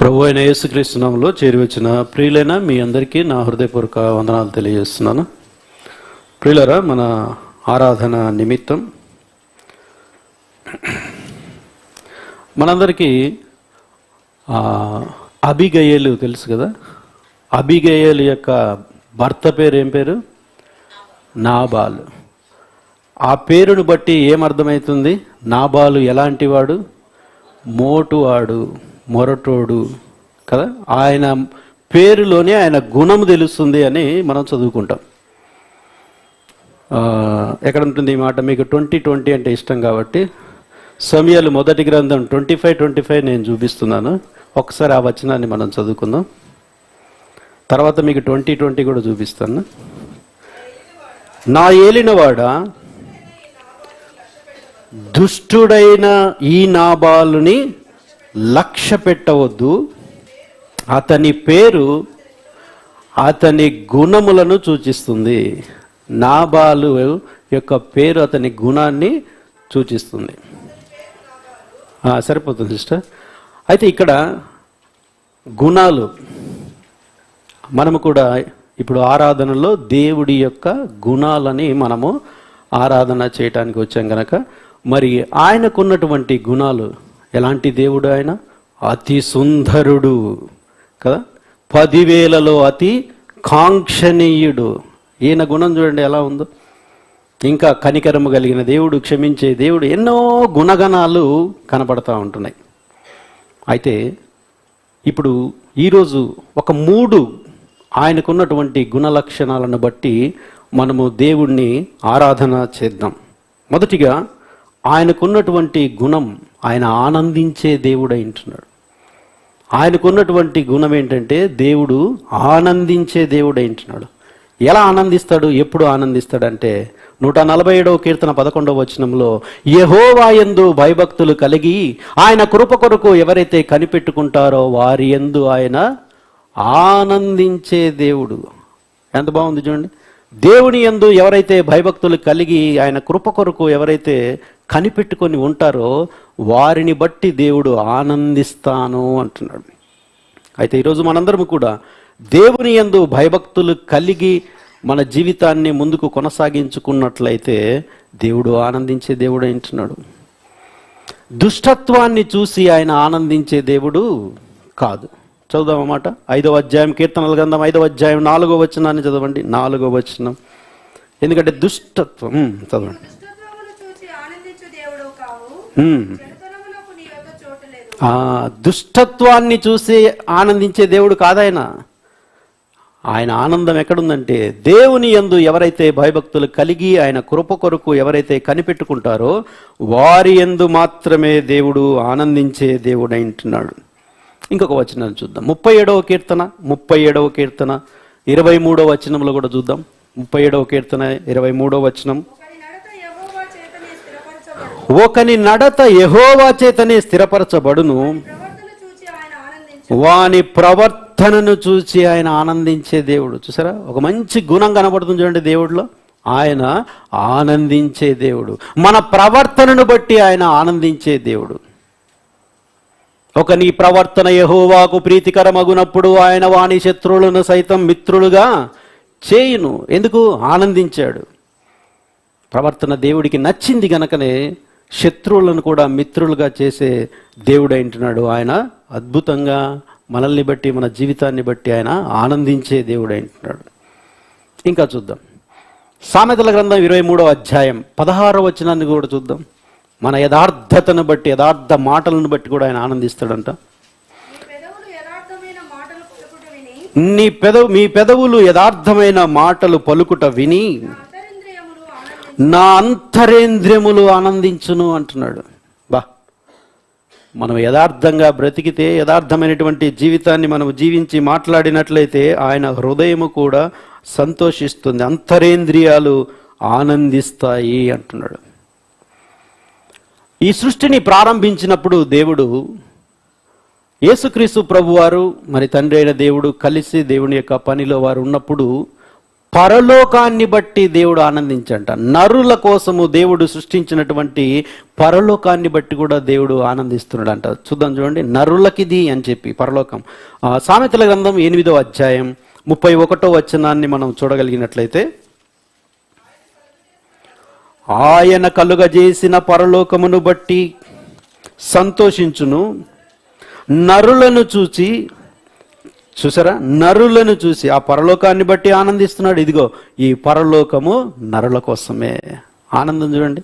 ప్రభు అయిన యేసుక్రీస్తునామంలో చేరివచ్చిన ప్రియులైన మీ అందరికీ నా హృదయపూర్వక వందనాలు తెలియజేస్తున్నాను. ప్రియులరా మన ఆరాధన నిమిత్తం మనందరికీ అభిగయలు తెలుసు కదా? అభిగయలు యొక్క భర్త పేరు ఏం పేరు? నాబాలు. ఆ పేరును బట్టి ఏమర్థమవుతుంది? నాబాలు ఎలాంటి వాడు? మోటువాడు. మొరటోడు కదా? ఆయన పేరులోనే ఆయన గుణం తెలుస్తుంది అని మనం చదువుకుంటాం. ఎక్కడ ఉంటుంది ఈ మాట? మీకు ట్వంటీ ట్వంటీ అంటే ఇష్టం కాబట్టి సమయాలు మొదటి గ్రంథం ట్వంటీ ఫైవ్ ట్వంటీ ఫైవ్ నేను చూపిస్తున్నాను. ఒకసారి ఆ వచనాన్ని మనం చదువుకుందాం. తర్వాత మీకు ట్వంటీ ట్వంటీ కూడా చూపిస్తాను. నా ఏలినవాడ? దుష్టుడైన ఈ నాబాలుని లక్ష్య పెట్టవద్దు. అతని పేరు అతని గుణములను సూచిస్తుంది. నాబాలు యొక్క పేరు అతని గుణాన్ని సూచిస్తుంది. సరిపోతుంది సిస్టర్. అయితే ఇక్కడ గుణాలు. మనము కూడా ఇప్పుడు ఆరాధనలో దేవుడి యొక్క గుణాలని మనము ఆరాధన చేయటానికి వచ్చాం కనుక మరి ఆయనకున్నటువంటి గుణాలు ఎలాంటి దేవుడు ఆయన? అతి సుందరుడు. కదా? పదివేలలో అతి కాంక్షణీయుడు. ఈయన గుణం చూడండి ఎలా ఉందో. ఇంకా కనికరము కలిగిన దేవుడు క్షమించే దేవుడు ఎన్నో గుణగణాలు కనపడతా ఉంటున్నాయి. అయితే ఇప్పుడు ఈరోజు ఒక మూడు ఆయనకున్నటువంటి గుణ లక్షణాలను బట్టి మనము దేవుణ్ణి ఆరాధన చేద్దాం. మొదటిగా ఆయనకున్నటువంటి గుణం ఆయన ఆనందించే దేవుడై ఉంటున్నాడు. ఆయనకున్నటువంటి గుణం ఏంటంటే దేవుడు ఆనందించే దేవుడై ఉంటున్నాడు. ఎలా ఆనందిస్తాడు? ఎప్పుడు ఆనందిస్తాడంటే నూట నలభై ఏడవ కీర్తన పదకొండవ వచనంలో యహోవాయందు భయభక్తులు కలిగి ఆయన కృప కొరకు ఎవరైతే కనిపెట్టుకుంటారో వారి యందు ఆయన ఆనందించే దేవుడు. ఎంత బాగుంది చూడండి. దేవుని యందు ఎవరైతే భయభక్తులు కలిగి ఆయన కృప కొరకు ఎవరైతే కనిపెట్టుకొని ఉంటారో వారిని బట్టి దేవుడు ఆనందిస్తాను అంటున్నాడు. అయితే ఈరోజు మనందరం కూడా దేవుని యందు భయభక్తులు కలిగి మన జీవితాన్ని ముందుకు కొనసాగించుకున్నట్లయితే దేవుడు ఆనందించే దేవుడు అంటున్నాడు. దుష్టత్వాన్ని చూసి ఆయన ఆనందించే దేవుడు కాదు. చదువుదాం అన్నమాట ఐదవ అధ్యాయం కీర్తనల గ్రంథం ఐదవ అధ్యాయం నాలుగో వచనాన్ని చదవండి. నాలుగో వచనం. ఎందుకంటే దుష్టత్వం చదవండి దుష్టత్వమును చూసి ఆనందించు దేవుడు కావు ఉమ్. చెడుతనమునకు నీ యొద్ద చోటు లేదు ఆ దుష్టత్వాన్ని చూసి ఆనందించే దేవుడు కాదాయన. ఆయన ఆనందం ఎక్కడుందంటే దేవుని యందు ఎవరైతే భయభక్తులు కలిగి ఆయన కృప కొరకు ఎవరైతే కనిపెట్టుకుంటారో వారి యందు మాత్రమే దేవుడు ఆనందించే దేవుడు అంటున్నాడు ఇంకొక వచనాన్ని చూద్దాం. ముప్పై ఏడవ కీర్తన ముప్పై ఏడవ కీర్తన ఇరవై మూడవ వచనంలో కూడా చూద్దాం. ముప్పై ఏడవ కీర్తన ఇరవై మూడవ వచనం ఒకరి నడత యెహోవా చేతనే స్థిరపరచబడు ఒకని నడత యహోవా చేతనే స్థిరపరచబడును. చూచి వాని ప్రవర్తనను చూసి ఆయన ఆనందించే దేవుడు. చూసారా? ఒక మంచి గుణం కనబడుతుంది చూడండి దేవుడిలో. ఆయన ఆనందించే దేవుడు. మన ప్రవర్తనను బట్టి ఆయన ఆనందించే దేవుడు. ఒక నీ ప్రవర్తన యహోవాకు ప్రీతికరమగునప్పుడు ఆయన వాని శత్రువులను సైతం మిత్రులుగా చేయును. ఎందుకు? ఆనందించాడు. ప్రవర్తన దేవుడికి నచ్చింది గనకనే శత్రువులను కూడా మిత్రులుగా చేసే దేవుడు అంటున్నాడు ఆయన అద్భుతంగా మనల్ని బట్టి మన జీవితాన్ని బట్టి ఆయన ఆనందించే దేవుడు అంటున్నాడు ఇంకా చూద్దాం. సామెతల గ్రంథం ఇరవై మూడవ అధ్యాయం పదహారవ వచనాన్ని కూడా చూద్దాం. మన యథార్థతను బట్టి యథార్థ మాటలను బట్టి కూడా ఆయన ఆనందిస్తాడంట. నీ నీ పెదవు మీ పెదవులు యథార్థమైన మాటలు పలుకుట విని నా అంతరేంద్రియములు ఆనందించును అంటున్నాడు. బా మనం యథార్థంగా బ్రతికితే యథార్థమైనటువంటి జీవితాన్ని మనం జీవించి మాట్లాడినట్లయితే ఆయన హృదయము కూడా సంతోషిస్తుంది. అంతరేంద్రియాలు ఆనందిస్తాయి అంటున్నాడు. ఈ సృష్టిని ప్రారంభించినప్పుడు దేవుడు యేసుక్రీస్తు ప్రభువారు మరి తండ్రి అయిన దేవుడు కలిసి దేవుని యొక్క పనిలో వారు ఉన్నప్పుడు పరలోకాన్ని బట్టి దేవుడు ఆనందించంట. నరుల కోసము దేవుడు సృష్టించినటువంటి పరలోకాన్ని బట్టి కూడా దేవుడు ఆనందిస్తున్నాడు అంట చూద్దాం చూడండి నరులకిది అని చెప్పి పరలోకం. సామెతల గ్రంథం ఎనిమిదో అధ్యాయం ముప్పై ఒకటో వచనాన్ని మనం చూడగలిగినట్లయితే ఆయన కలుగజేసిన పరలోకమును బట్టి సంతోషించును నరులను చూచి చూసారా? నరులను చూసి ఆ పరలోకాన్ని బట్టి ఆనందిస్తున్నాడు. ఇదిగో ఈ పరలోకము నరుల కోసమే. ఆనందం చూడండి.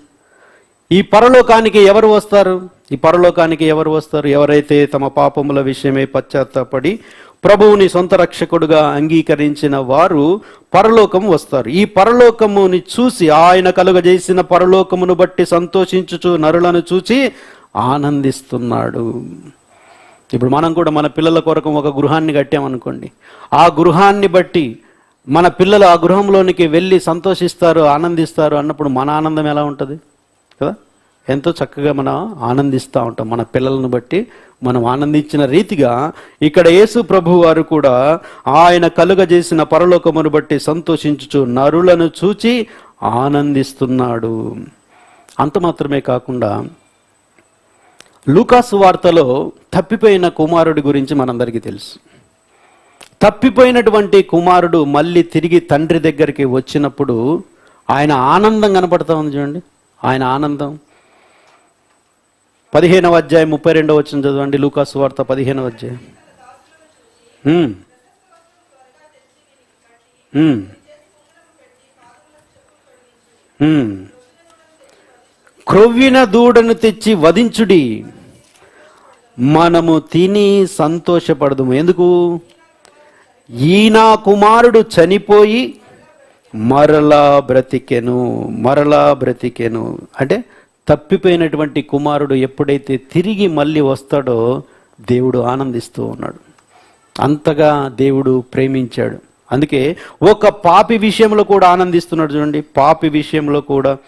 ఈ పరలోకానికి ఎవరు వస్తారు? ఈ పరలోకానికి ఎవరు వస్తారు? ఎవరైతే తమ పాపముల విషయమే పశ్చాత్తాపడి ప్రభువుని సొంత రక్షకుడుగా అంగీకరించిన వారు పరలోకం వస్తారు. ఈ పరలోకముని చూసి ఆయన కలుగజేసిన పరలోకమును బట్టి సంతోషించుచు నరులను చూచి ఆనందిస్తున్నాడు. ఇప్పుడు మనం కూడా మన పిల్లల కొరకు ఒక గృహాన్ని కట్టామనుకోండి. ఆ గృహాన్ని బట్టి మన పిల్లలు ఆ గృహంలోనికి వెళ్ళి సంతోషిస్తారు ఆనందిస్తారు అన్నప్పుడు మన ఆనందం ఎలా ఉంటుంది? కదా? ఎంతో చక్కగా మనం ఆనందిస్తూ ఉంటాం మన పిల్లలను బట్టి. మనం ఆనందించిన రీతిగా ఇక్కడ యేసు ప్రభు వారు కూడా ఆయన కలుగజేసిన పరలోకమును బట్టి సంతోషించుచు నరులను చూచి ఆనందిస్తున్నాడు. అంత మాత్రమే కాకుండా లూకాసు వార్తలో తప్పిపోయిన కుమారుడి గురించి మనందరికీ తెలుసు. తప్పిపోయినటువంటి కుమారుడు మళ్ళీ తిరిగి తండ్రి దగ్గరికి వచ్చినప్పుడు ఆయన ఆనందం కనపడతా ఉంది చూడండి. ఆయన ఆనందం. పదిహేనవ అధ్యాయం ముప్పై రెండవ వచ్చిన చదవండి. లూకాసు వార్త పదిహేనవ అధ్యాయం. క్రొవ్విన దూడను తెచ్చి వధించుడి. మనము తిని సంతోషపడదుము. ఎందుకు? ఈయన కుమారుడు చనిపోయి మరలా బ్రతికెను మరలా బ్రతికెను. అంటే తప్పిపోయినటువంటి కుమారుడు ఎప్పుడైతే తిరిగి మళ్ళీ వస్తాడో దేవుడు ఆనందిస్తూ ఉన్నాడు. అంతగా దేవుడు ప్రేమించాడు. అందుకే ఒక పాపి విషయంలో కూడా ఆనందిస్తున్నాడు చూడండి. పాపి విషయంలో కూడా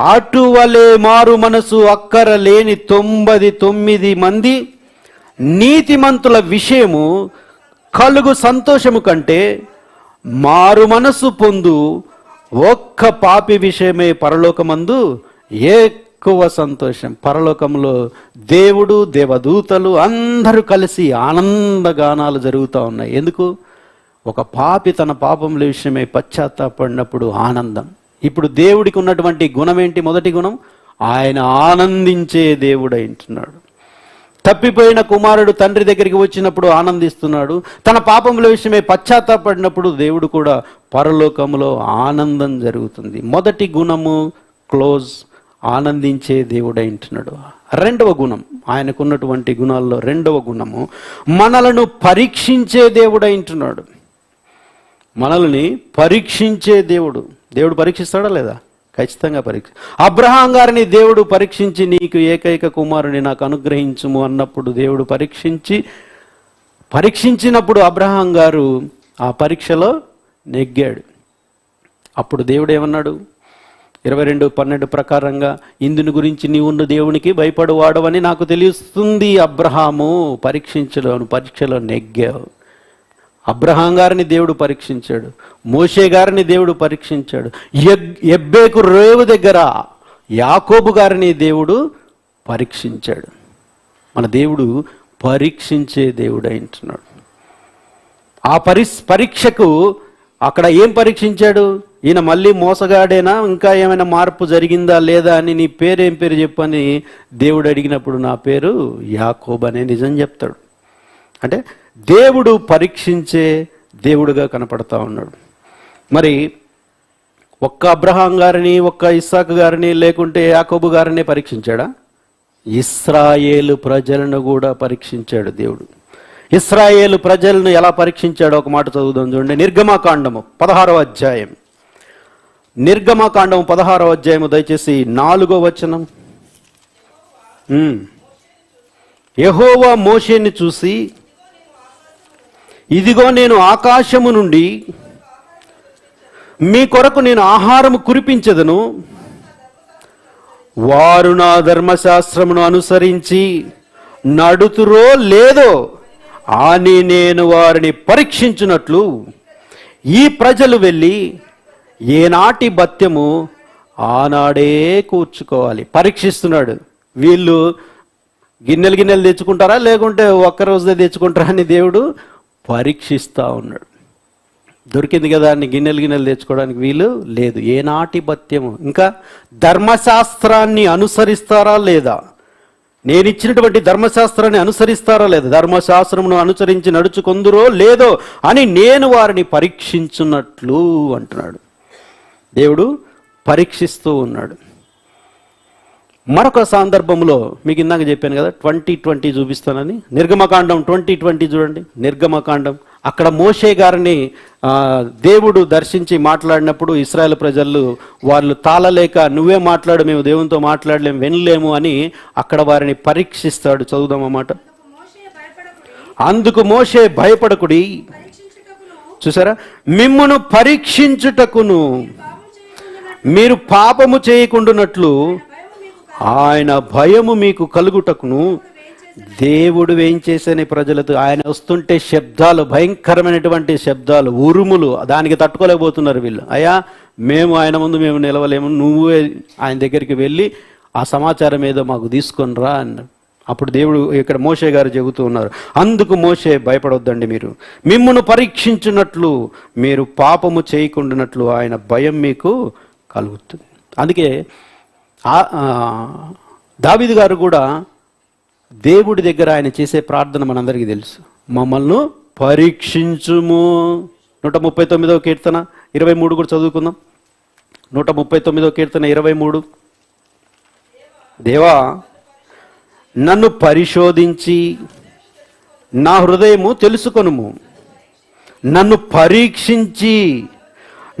అటువలే మారు మనసు అక్కర లేని తొంభది తొమ్మిది మంది నీతిమంతుల విషయము కలుగు సంతోషము కంటే మారు మనసు పొందు ఒక్క పాపి విషయమే పరలోకమందు ఎక్కువ సంతోషం. పరలోకంలో దేవుడు దేవదూతలు అందరూ కలిసి ఆనందగానాలు జరుగుతూ ఉన్నాయి. ఎందుకు? ఒక పాపి తన పాపముల విషయమై పశ్చాత్తాపడినప్పుడు ఆనందం. ఇప్పుడు దేవుడికి ఉన్నటువంటి గుణం ఏంటి మొదటి గుణం? ఆయన ఆనందించే దేవుడై అంటున్నాడు తప్పిపోయిన కుమారుడు తండ్రి దగ్గరికి వచ్చినప్పుడు ఆనందిస్తున్నాడు. తన పాపముల విషయమై పశ్చాత్తాపడినప్పుడు దేవుడు కూడా పరలోకములో ఆనందం జరుగుతుంది. మొదటి గుణము క్లోజ్ ఆనందించే దేవుడై ఉంటున్నాడు. రెండవ గుణం ఆయనకున్నటువంటి గుణాల్లో రెండవ గుణము మనలను పరీక్షించే దేవుడై ఉంటున్నాడు. మనల్ని పరీక్షించే దేవుడు. దేవుడు పరీక్షిస్తాడా లేదా? ఖచ్చితంగా పరీక్ష. అబ్రహాం గారిని దేవుడు పరీక్షించి నీకు ఏకైక కుమారుని నాకు అనుగ్రహించుము అన్నప్పుడు దేవుడు పరీక్షించి పరీక్షించినప్పుడు అబ్రహాం గారు ఆ పరీక్షలో నెగ్గాడు. అప్పుడు దేవుడు ఏమన్నాడు? ఇరవై రెండు పన్నెండు ప్రకారంగా ఇందుని గురించి నీవున్న దేవునికి భయపడువాడవని నాకు తెలుస్తుంది అబ్రహాము పరీక్షించలో పరీక్షలో నెగ్గావు. అబ్రహాం గారిని దేవుడు పరీక్షించాడు మోషే గారిని దేవుడు పరీక్షించాడు ఎగ్- ఎబ్బేకు రేవు దగ్గర యాకోబు గారిని దేవుడు పరీక్షించాడు. మన దేవుడు పరీక్షించే దేవుడు అంటున్నాడు ఆ పరి పరీక్షకు అక్కడ ఏం పరీక్షించాడు? ఈయన మళ్ళీ మోసగాడేనా? ఇంకా ఏమైనా మార్పు జరిగిందా లేదా అని నీ పేరేం పేరు చెప్పని దేవుడు అడిగినప్పుడు నా పేరు యాకోబ్ అనే నిజం చెప్తాడు. అంటే దేవుడు పరీక్షించే దేవుడుగా కనపడతా ఉన్నాడు. మరి ఒక్క అబ్రహాం గారిని ఒక్క ఇస్సాకు గారిని లేకుంటే యాకోబు గారిని పరీక్షించాడా? ఇస్రాయేలు ప్రజలను కూడా పరీక్షించాడు దేవుడు. ఇస్రాయేలు ప్రజలను ఎలా పరీక్షించాడో ఒక మాట చదువుదాం చూడండి. నిర్గమాకాండము పదహారవ అధ్యాయం. నిర్గమాకాండము పదహారవ అధ్యాయము దయచేసి నాలుగో వచనం. యహోవా మోషేని చూసి ఇదిగో నేను ఆకాశము నుండి మీ కొరకు నేను ఆహారము కురిపించదను. వారు నా ధర్మశాస్త్రమును అనుసరించి నడుతురో లేదో అని నేను వారిని పరీక్షించినట్లు ఈ ప్రజలు వెళ్ళి ఏనాటి భత్యము ఆనాడే కూర్చుకోవాలి. పరీక్షిస్తున్నాడు. వీళ్ళు గిన్నెలు గిన్నెలు తెచ్చుకుంటారా? లేకుంటే ఒక్క రోజే తెచ్చుకుంటారా అని దేవుడు పరీక్షిస్తూ ఉన్నాడు. దొరికింది కదా అని గిన్నెలు గిన్నెలు తెచ్చుకోవడానికి వీలు లేదు. ఏనాటి బత్యము? ఇంకా ధర్మశాస్త్రాన్ని అనుసరిస్తారా లేదా? నేను ఇచ్చినటువంటి ధర్మశాస్త్రాన్ని అనుసరిస్తారా లేదా? ధర్మశాస్త్రమును అనుసరించి నడుచుకొందురో లేదో అని నేను వారిని పరీక్షించున్నట్లు అంటున్నాడు. దేవుడు పరీక్షిస్తూ ఉన్నాడు. మరొక సందర్భంలో మీకు ఇందాక చెప్పాను కదా ట్వంటీ ట్వంటీ చూపిస్తానని. నిర్గమకాండం ట్వంటీ ట్వంటీ చూడండి. నిర్గమకాండం. అక్కడ మోషే గారిని దేవుడు దర్శించి మాట్లాడినప్పుడు ఇస్రాయల్ ప్రజలు వాళ్ళు తాళలేక నువ్వే మాట్లాడు మేము దేవునితో మాట్లాడలేము వినలేము అని అక్కడ వారిని పరీక్షిస్తాడు. చదువుదాం అన్నమాట. అందుకు మోషే భయపడకుడి. చూసారా? మిమ్మును పరీక్షించుటకును. మీరు పాపము చేయకుండానట్లు ఆయన భయము మీకు కలుగుటకును దేవుడు వేయించేసని ప్రజలతో? ఆయన వస్తుంటే శబ్దాలు భయంకరమైనటువంటి శబ్దాలు ఉరుములు దానికి తట్టుకోలేకపోతున్నారు వీళ్ళు. అయ్యా మేము ఆయన ముందు మేము నిలవలేము నువ్వే ఆయన దగ్గరికి వెళ్ళి ఆ సమాచారం ఏదో మాకు తీసుకొని రా అన్నారు అప్పుడు దేవుడు ఇక్కడ మోషే గారు చెబుతూ ఉన్నారు అందుకు మోషే భయపడొద్దండి మీరు. మిమ్మును పరీక్షించినట్లు మీరు పాపము చేయకుండానట్లు ఆయన భయం మీకు కలుగుతుంది. అందుకే దావిది గారు కూడా దేవుడి దగ్గర ఆయన చేసే ప్రార్థన మనందరికీ తెలుసు. మమ్మల్ని పరీక్షించుము. నూట ముప్పై తొమ్మిదవ కీర్తన ఇరవై మూడు కూడా చదువుకుందాం. నూట ముప్పై తొమ్మిదవ కీర్తన ఇరవై మూడు. దేవా నన్ను పరిశోధించి నా హృదయము తెలుసుకొనుము. నన్ను పరీక్షించి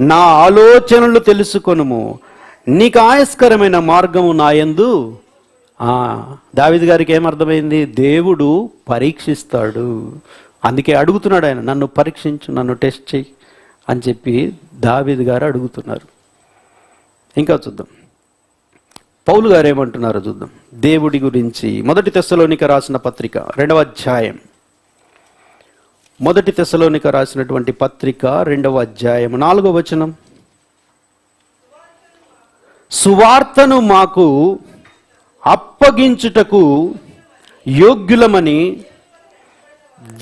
నా ఆలోచనలు తెలుసుకొనుము. నీకు ఆయస్కరమైన మార్గము నాయందు దావిద్ గారికి ఏమర్థమైంది దేవుడు పరీక్షిస్తాడు. అందుకే అడుగుతున్నాడు ఆయన నన్ను పరీక్షించు నన్ను టెస్ట్ చెయ్యి అని చెప్పి దావిద్ గారు అడుగుతున్నారు. ఇంకా చూద్దాం. పౌలు గారు ఏమంటున్నారో చూద్దాం. దేవుడి గురించి మొదటి తెస్సలోనిక రాసిన పత్రిక రెండవ అధ్యాయం. మొదటి తెస్సలోనిక రాసినటువంటి పత్రిక రెండవ అధ్యాయం నాలుగవ వచనం. సువార్తను మాకు అప్పగించుటకు యోగ్యులమని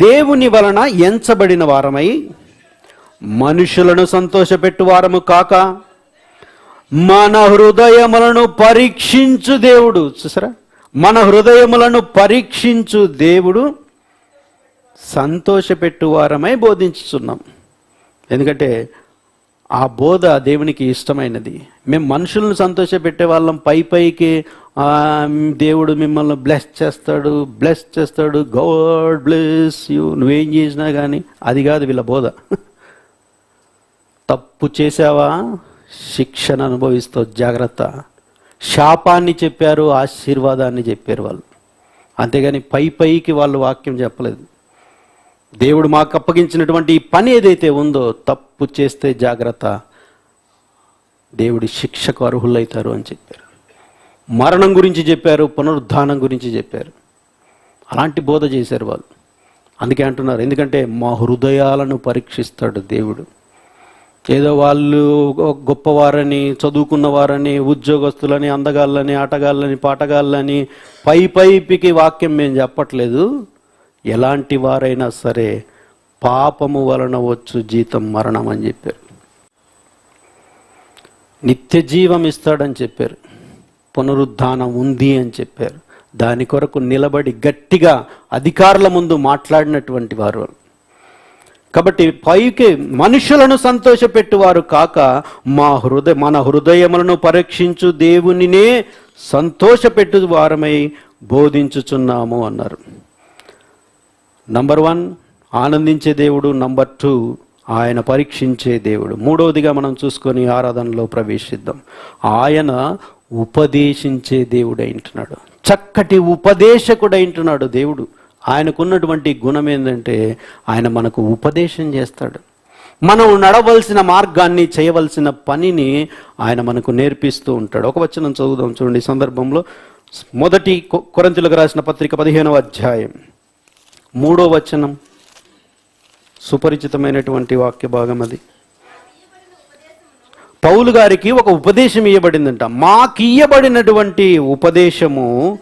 దేవుని వలన ఎంచబడిన వారమై మనుషులను సంతోషపెట్టు వారము కాక మన హృదయములను పరీక్షించు దేవుడు. చూసారా? మన హృదయములను పరీక్షించు దేవుడు సంతోషపెట్టు వారమై బోధించుచున్నాం. ఎందుకంటే ఆ బోధ దేవునికి ఇష్టమైనది. మేము మనుషులను సంతోషపెట్టే వాళ్ళం. పై పైకి దేవుడు మిమ్మల్ని బ్లెస్ చేస్తాడు బ్లెస్ చేస్తాడు. గాడ్ బ్లెస్ యూ నువ్వేం చేసినా కానీ అది కాదు వీళ్ళ బోధ. తప్పు చేసావా శిక్షణ అనుభవిస్తావు జాగ్రత్త. శాపాన్ని చెప్పారు ఆశీర్వాదాన్ని చెప్పారు వాళ్ళు. అంతేగాని పై పైకి వాళ్ళు వాక్యం చెప్పలేదు. దేవుడు మాకు అప్పగించినటువంటి పని ఏదైతే ఉందో తప్పు చేస్తే జాగ్రత్త. దేవుడి శిక్షకు అర్హులైతారు అని చెప్పారు. మరణం గురించి చెప్పారు పునరుద్ధానం గురించి చెప్పారు. అలాంటి బోధ చేశారు వాళ్ళు. అందుకే అంటున్నారు ఎందుకంటే మా హృదయాలను పరీక్షిస్తాడు దేవుడు. ఏదో వాళ్ళు గొప్పవారని చదువుకున్నవారని ఉద్యోగస్తులని అందగాళ్ళని ఆటగాళ్ళని పాటగాళ్ళని పై పైపికి వాక్యం మేము చెప్పట్లేదు. ఎలాంటి వారైనా సరే పాపము వలన వచ్చు జీతం మరణం అని చెప్పారు. నిత్య జీవం ఇస్తాడని చెప్పారు. పునరుద్ధానం ఉంది అని చెప్పారు. దాని కొరకు నిలబడి గట్టిగా అధికారుల ముందు మాట్లాడినటువంటి వారు. కాబట్టి పైకి మనుషులను సంతోషపెట్టువారు కాక మా హృదయ మన హృదయములను పరీక్షించు దేవునినే సంతోషపెట్టు వారమై బోధించుచున్నాము అన్నారు. నంబర్ వన్ ఆనందించే దేవుడు. నంబర్ టూ ఆయన పరీక్షించే దేవుడు. మూడవదిగా మనం చూసుకొని ఆరాధనలో ప్రవేశిద్దాం. ఆయన ఉపదేశించే దేవుడు అంటున్నాడు చక్కటి ఉపదేశకుడు అంటున్నాడు దేవుడు. ఆయనకున్నటువంటి గుణం ఏంటంటే ఆయన మనకు ఉపదేశం చేస్తాడు. మనం నడవలసిన మార్గాన్ని చేయవలసిన పనిని ఆయన మనకు నేర్పిస్తూ ఉంటాడు. ఒక వచనం చదువుదాం చూడండి ఈ సందర్భంలో. మొదటి కొ- రాసిన పత్రిక పదిహేనవ అధ్యాయం. మూడో వచనం సుపరిచితమైనటువంటి వాక్య భాగం అది. పౌలు గారికి ఒక ఉపదేశం ఇవ్వబడిందంట మాకు ఇయ్యబడినటువంటి ఉపదేశము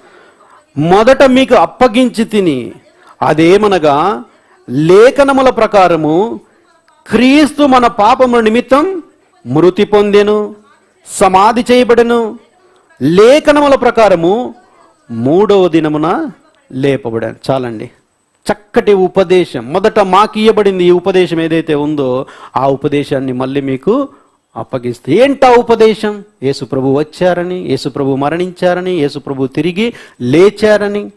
మొదట మీకు అప్పగించి తిని అదేమనగా లేఖనముల ప్రకారము క్రీస్తు మన పాపముల నిమిత్తం మృతి పొందెను సమాధి చేయబడెను. లేఖనముల ప్రకారము మూడవ దినమున లేపబడాను చాలండి. చక్కటి ఉపదేశం. మొదట మాకు ఇవ్వబడింది ఈ ఉపదేశం ఏదైతే ఉందో ఆ ఉపదేశాన్ని మళ్ళీ మీకు అప్పగిస్తే. ఏంటా ఉపదేశం? యేసుప్రభు వచ్చారని యేసుప్రభు మరణించారని యేసుప్రభు తిరిగి లేచారని.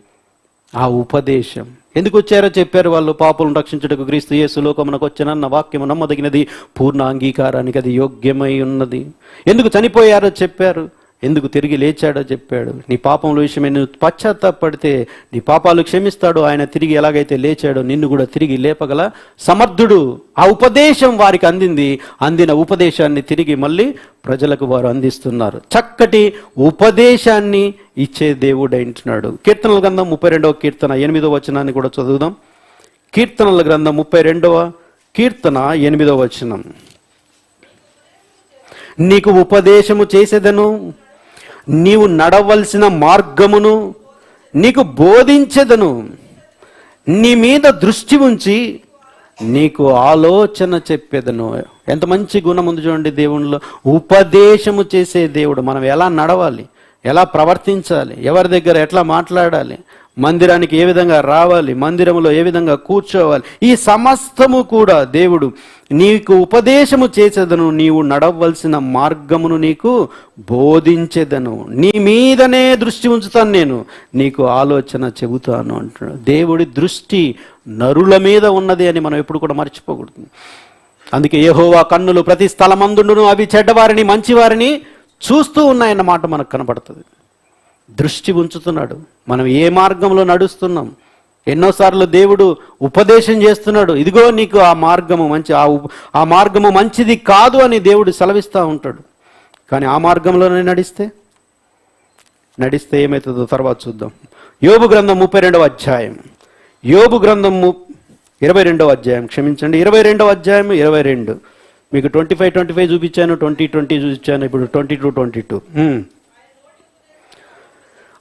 ఆ ఉపదేశం. ఎందుకు వచ్చారో చెప్పారు వాళ్ళు. పాపులను రక్షించుటకు క్రీస్తు యేసు లోకమునకు వచ్చానన్న వాక్యము నమ్మదగినది. పూర్ణ అంగీకారానికి అది యోగ్యమై ఉన్నది. ఎందుకు చనిపోయారో చెప్పారు. ఎందుకు తిరిగి లేచాడో చెప్పాడు. నీ పాపముల విషయమే నువ్వు పశ్చాత్తాపడితే నీ పాపాలు క్షమిస్తాడు. ఆయన తిరిగి ఎలాగైతే లేచాడో నిన్ను కూడా తిరిగి లేపగల సమర్థుడు ఆ ఉపదేశం వారికి అందింది. అందిన ఉపదేశాన్ని తిరిగి మళ్ళీ ప్రజలకు వారు అందిస్తున్నారు. చక్కటి ఉపదేశాన్ని ఇచ్చే దేవుడు అంటున్నాడు కీర్తనల గ్రంథం ముప్పై రెండవ కీర్తన ఎనిమిదవ వచనాన్ని కూడా చదువుదాం. కీర్తనల గ్రంథం ముప్పై రెండవ కీర్తన ఎనిమిదవ వచనం. నీకు ఉపదేశము చేసేదను నీవు నడవలసిన మార్గమును నీకు బోధించదను. నీ మీద దృష్టి ఉంచి నీకు ఆలోచన చెప్పేదను. ఎంత మంచి గుణం ఉంది చూడండి దేవునిలో. ఉపదేశము చేసే దేవుడు. మనం ఎలా నడవాలి? ఎలా ప్రవర్తించాలి? ఎవరి దగ్గర ఎట్లా మాట్లాడాలి? మందిరానికి ఏ విధంగా రావాలి మందిరంలో ఏ విధంగా కూర్చోవాలి ఈ సమస్తము కూడా దేవుడు నీకు ఉపదేశము చేసేదను నీవు నడవలసిన మార్గమును నీకు బోధించేదను. నీ మీదనే దృష్టి ఉంచుతాను నేను నీకు ఆలోచన చెబుతాను అంటున్నాడు. దేవుడి దృష్టి నరుల మీద ఉన్నది అని మనం ఎప్పుడు కూడా మర్చిపోకూడదు. అందుకే ఏహోవా కన్నులు ప్రతి స్థలమందుండును అవి చెడ్డవారిని మంచివారిని చూస్తూ ఉన్నాయన్నమాట మనకు కనబడుతుంది దృష్టి ఉంచుతున్నాడు. మనం ఏ మార్గంలో నడుస్తున్నాం? ఎన్నోసార్లు దేవుడు ఉపదేశం చేస్తున్నాడు ఇదిగో నీకు ఆ మార్గము మంచి ఆ ఆ మార్గము మంచిది కాదు అని దేవుడు సెలవిస్తూ ఉంటాడు. కానీ ఆ మార్గంలోనే నడిస్తే? నడిస్తే ఏమవుతుందో తర్వాత చూద్దాం. యోబు గ్రంథం ముప్పై రెండవ అధ్యాయం. యోబు గ్రంథం ము ఇరవై రెండవ అధ్యాయం. క్షమించండి ఇరవై రెండవ అధ్యాయం ఇరవై రెండు. మీకు ట్వంటీ ఫైవ్ ట్వంటీ ఫైవ్ చూపించాను ట్వంటీ ట్వంటీ చూపించాను ఇప్పుడు ట్వంటీ టూ ట్వంటీ టూ.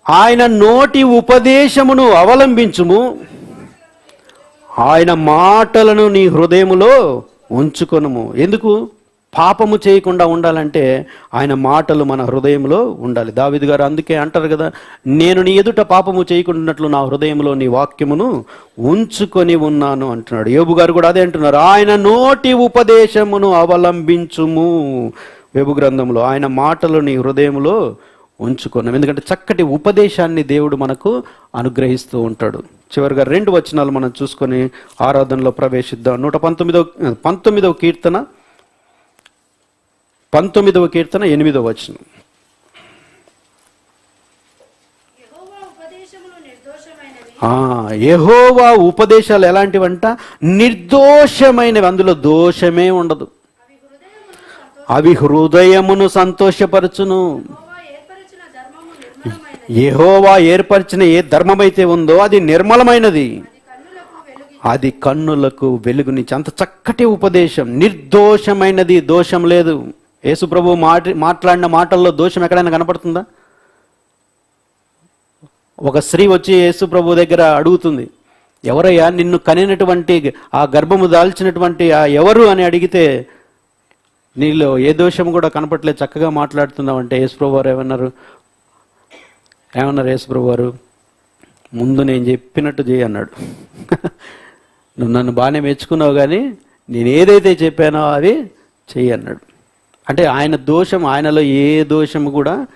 ఆయన నోటి ఉపదేశమును అవలంబించుము. ఆయన మాటలను నీ హృదయములో ఉంచుకొనుము. ఎందుకు? పాపము చేయకుండా ఉండాలంటే ఆయన మాటలు మన హృదయంలో ఉండాలి. దావిది గారు అందుకే అంటారు కదా నేను నీ ఎదుట పాపము చేయకుండాట్లు నా హృదయంలో నీ వాక్యమును ఉంచుకొని ఉన్నాను అంటున్నాడు. యోబు గారు కూడా అదే అంటున్నారు. ఆయన నోటి ఉపదేశమును అవలంబించుము. వెబు గ్రంథంలో ఆయన మాటలు నీ హృదయంలో ఉంచుకున్నాం. ఎందుకంటే చక్కటి ఉపదేశాన్ని దేవుడు మనకు అనుగ్రహిస్తూ ఉంటాడు. చివరిగా రెండు వచనాలు మనం చూసుకొని ఆరాధనలో ప్రవేశిద్దాం. నూట పంతొమ్మిదవ పంతొమ్మిదవ కీర్తన పంతొమ్మిదవ కీర్తన ఎనిమిదవ వచనం. యెహోవా యెహోవా ఉపదేశాలు ఎలాంటివంట? నిర్దోషమైనవి. అందులో దోషమే ఉండదు. అవి హృదయమును సంతోషపరచును యెహోవా ఏర్పరిచిన ధర్మము నిర్మలమైనది యెహోవా ఏర్పరిచిన ఏ ధర్మమైతే ఉందో అది నిర్మలమైనది. అది కన్నులకు వెలుగు వెలుగునిచ్చి అంత చక్కటి ఉపదేశం. నిర్దోషమైనది దోషం లేదు. యేసు ప్రభు మాట మాట్లాడిన మాటల్లో దోషం ఎక్కడైనా కనపడుతుందా? ఒక స్త్రీ వచ్చి యేసుప్రభు దగ్గర అడుగుతుంది ఎవరయ్యా నిన్ను కనినటువంటి ఆ గర్భము దాల్చినటువంటి ఆ ఎవరు? అని అడిగితే నీలో ఏ దోషం కూడా కనపట్లేదు చక్కగా మాట్లాడుతున్నావు అంటే యేసుప్రభు వారు ఏమన్నారు? ఏమన్నారు యేసుప్రభు వారు ముందు నేను చెప్పినట్టు చేయి అన్నాడు. నువ్వు నన్ను బాగానే మెచ్చుకున్నావు కానీ నేను ఏదైతే చెప్పానో అవి చెయ్యి అన్నాడు. అంటే ఆయన దోషం ఆయనలో ఏ దోషం కూడా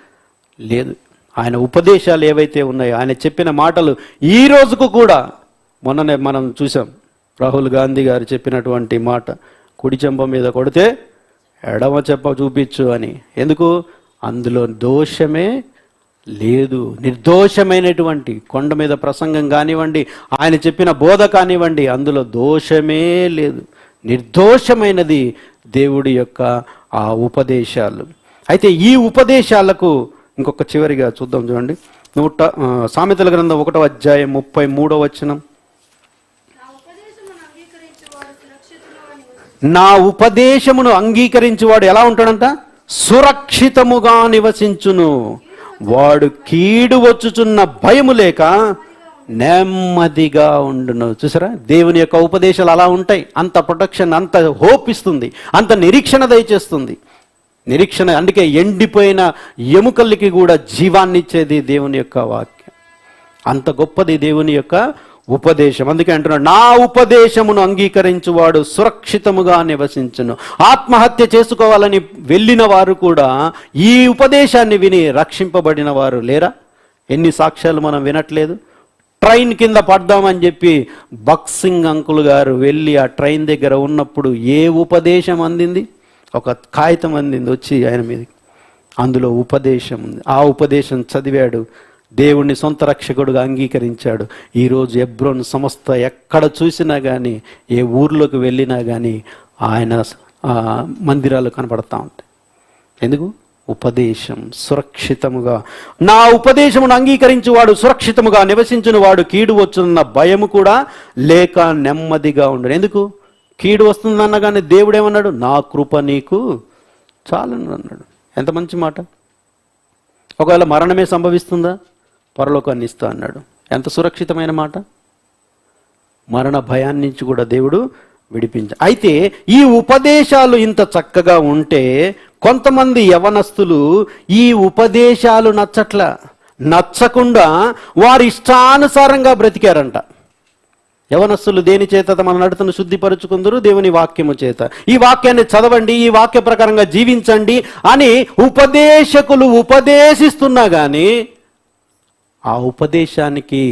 లేదు. ఆయన ఉపదేశాలు ఏవైతే ఉన్నాయో ఆయన చెప్పిన మాటలు ఈ రోజుకు కూడా మొన్ననే మనం చూసాం. రాహుల్ గాంధీ గారు చెప్పినటువంటి మాట కుడి చెంప మీద కొడితే ఎడమ చెప్ప చూపించు అని. ఎందుకు? అందులో దోషమే లేదు. నిర్దోషమైనటువంటి కొండ మీద ప్రసంగం కానివ్వండి ఆయన చెప్పిన బోధ కానివ్వండి అందులో దోషమే లేదు. నిర్దోషమైనది దేవుడి యొక్క ఆ ఉపదేశాలు. అయితే ఈ ఉపదేశాలకు ఇంకొక చివరిగా చూద్దాం చూడండి. నూట సామెతల గ్రంథం ఒకటో అధ్యాయం ముప్పై మూడో వచనం. నా ఉపదేశమును అంగీకరించేవాడు ఎలా ఉంటాడంట? సురక్షితముగా నివసించును. వాడు కీడు వచ్చుచున్న భయము లేక నెమ్మదిగా ఉండును. చూసారా? దేవుని యొక్క ఉపదేశాలు అలా ఉంటాయి. అంత ప్రొటెక్షన్ అంత హోప్ ఇస్తుంది. అంత నిరీక్షణ దయచేస్తుంది. నిరీక్షణ అందుకే ఎండిపోయిన ఎముకలకి కూడా జీవాన్ని ఇచ్చేది దేవుని యొక్క వాక్యం. అంత గొప్పది దేవుని యొక్క ఉపదేశం. అందుకే అంటున్నాడు నా ఉపదేశమును అంగీకరించువాడు సురక్షితముగా నివసించును. ఆత్మహత్య చేసుకోవాలని వెళ్ళిన వారు కూడా ఈ ఉపదేశాన్ని విని రక్షింపబడిన వారు లేరా? ఎన్ని సాక్ష్యాలు మనం వినట్లేదు? ట్రైన్ కింద పడ్డామని చెప్పి బక్సింగ్ అంకుల్ గారు వెళ్ళి ఆ ట్రైన్ దగ్గర ఉన్నప్పుడు ఏ ఉపదేశం అందింది? ఒక కాగితం అందింది వచ్చి ఆయన మీద. అందులో ఉపదేశం ఉంది. ఆ ఉపదేశం చదివాడు దేవుణ్ణి సొంత రక్షకుడుగా అంగీకరించాడు. ఈరోజు ఎబ్రోన్ సంస్థ ఎక్కడ చూసినా కానీ ఏ ఊర్లోకి వెళ్ళినా కానీ ఆయన మందిరాలు కనబడతా ఉంటాయి. ఎందుకు? ఉపదేశం సురక్షితముగా. నా ఉపదేశమును అంగీకరించువాడు సురక్షితముగా నివసించిన వాడు కీడు వచ్చున్న భయము కూడా లేక నెమ్మదిగా ఉండడు. ఎందుకు? కీడు వస్తుందన్న కానీ దేవుడేమన్నాడు? నా కృప నీకు చాలను అన్నాడు. ఎంత మంచి మాట. ఒకవేళ మరణమే సంభవిస్తుందా? పరలోకాన్ని ఇస్తా అన్నాడు. ఎంత సురక్షితమైన మాట? మరణ భయాన్ని నుంచి కూడా దేవుడు విడిపించ అయితే ఈ ఉపదేశాలు ఇంత చక్కగా ఉంటే కొంతమంది యవనస్తులు ఈ ఉపదేశాలు నచ్చట్ల. నచ్చకుండా వారి ఇష్టానుసారంగా బ్రతికారంట. యవనస్తులు దేని చేత తమ నడతను శుద్ధిపరుచుకుందరు? దేవుని వాక్యము చేత. ఈ వాక్యాన్ని చదవండి ఈ వాక్య ప్రకారంగా జీవించండి అని ఉపదేశకులు ఉపదేశిస్తున్నా కానీ ఆ ఉపదేశానికి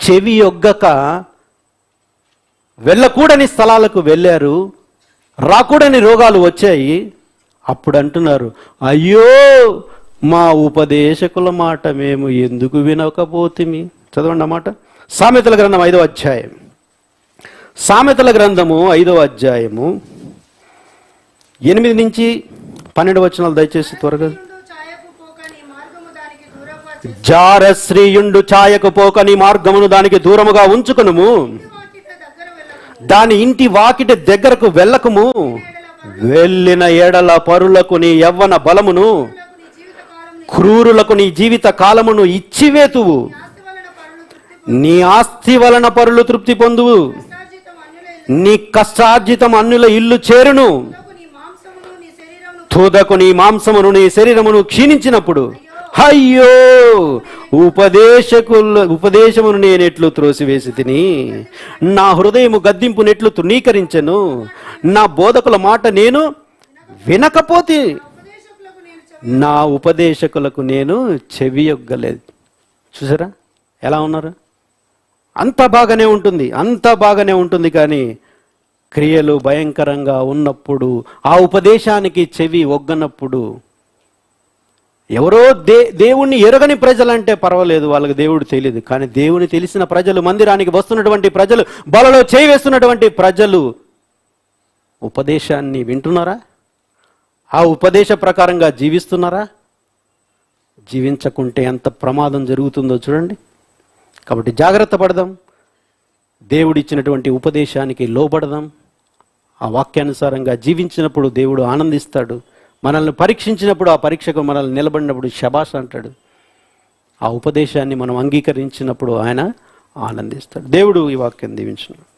చెవి ఒగ్గక వెళ్ళకూడని స్థలాలకు వెళ్ళారు రాకూడని రోగాలు వచ్చాయి. అప్పుడు అంటున్నారు అయ్యో మా ఉపదేశకుల మాట మేము ఎందుకు వినకపోతిమి? చదవండి అన్నమాట సామెతల గ్రంథం ఐదవ అధ్యాయం. సామెతల గ్రంథము ఐదవ అధ్యాయము. ఎనిమిది నుంచి పన్నెండు వచనాలు దయచేసి త్వరగా ఇందు ఛాయకు పోక నీ మార్గము దానికి దూరంగా చేసి జారశ్రీయుండు ఛాయకు పోక నీ మార్గమును దానికి దూరముగా ఉంచుకునుము. దాని ఇంటి వాకిట దగ్గరకు వెళ్ళకము. వెళ్ళిన ఎడల పరులకు నీ యవ్వన బలమును క్రూరులకు నీ జీవిత కాలమును ఇచ్చివేతువు. నీ ఆస్తి వలన పరులు తృప్తి పొందువు. నీ కష్టార్జితం అన్నుల ఇల్లు చేరును. తుదకు నీ మాంసమును నీ శరీరమును క్షీణించినప్పుడు అయ్యో! ఉపదేశకుల ఉపదేశమును నేనెట్లు త్రోసివేసి తిని నా హృదయము గద్దింపు నెట్లు తృణీకరించెను నా బోధకుల మాట నేను వినకపోతే నా ఉపదేశకులకు నేను చెవియొగ్గలేదు చూసారా? ఎలా ఉన్నారు? అంత బాగానే ఉంటుంది అంత బాగానే ఉంటుంది కానీ క్రియలు భయంకరంగా ఉన్నప్పుడు ఆ ఉపదేశానికి చెవి ఒగ్గనప్పుడు ఎవరో దే దేవుణ్ణి ఎరగని ప్రజలంటే పర్వాలేదు వాళ్ళకి దేవుడు తెలియదు. కానీ దేవుని తెలిసిన ప్రజలు మందిరానికి వస్తున్నటువంటి ప్రజలు బలలో చేయివేస్తున్నటువంటి ప్రజలు ఉపదేశాన్ని వింటున్నారా? ఆ ఉపదేశ ప్రకారంగా జీవిస్తున్నారా? జీవించకుంటే ఎంత ప్రమాదం జరుగుతుందో చూడండి. కాబట్టి జాగ్రత్త పడదాం. దేవుడిచ్చినటువంటి ఉపదేశానికి లోబడదాం. ఆ వాక్యానుసారంగా జీవించినప్పుడు దేవుడు ఆనందిస్తాడు. మనల్ని పరీక్షించినప్పుడు ఆ పరీక్షకు మనల్ని నిలబడినప్పుడు శబాష్ అంటాడు. ఆ ఉపదేశాన్ని మనం అంగీకరించినప్పుడు ఆయన ఆనందిస్తాడు. దేవుడు ఈ వాక్యం దీవించినాడు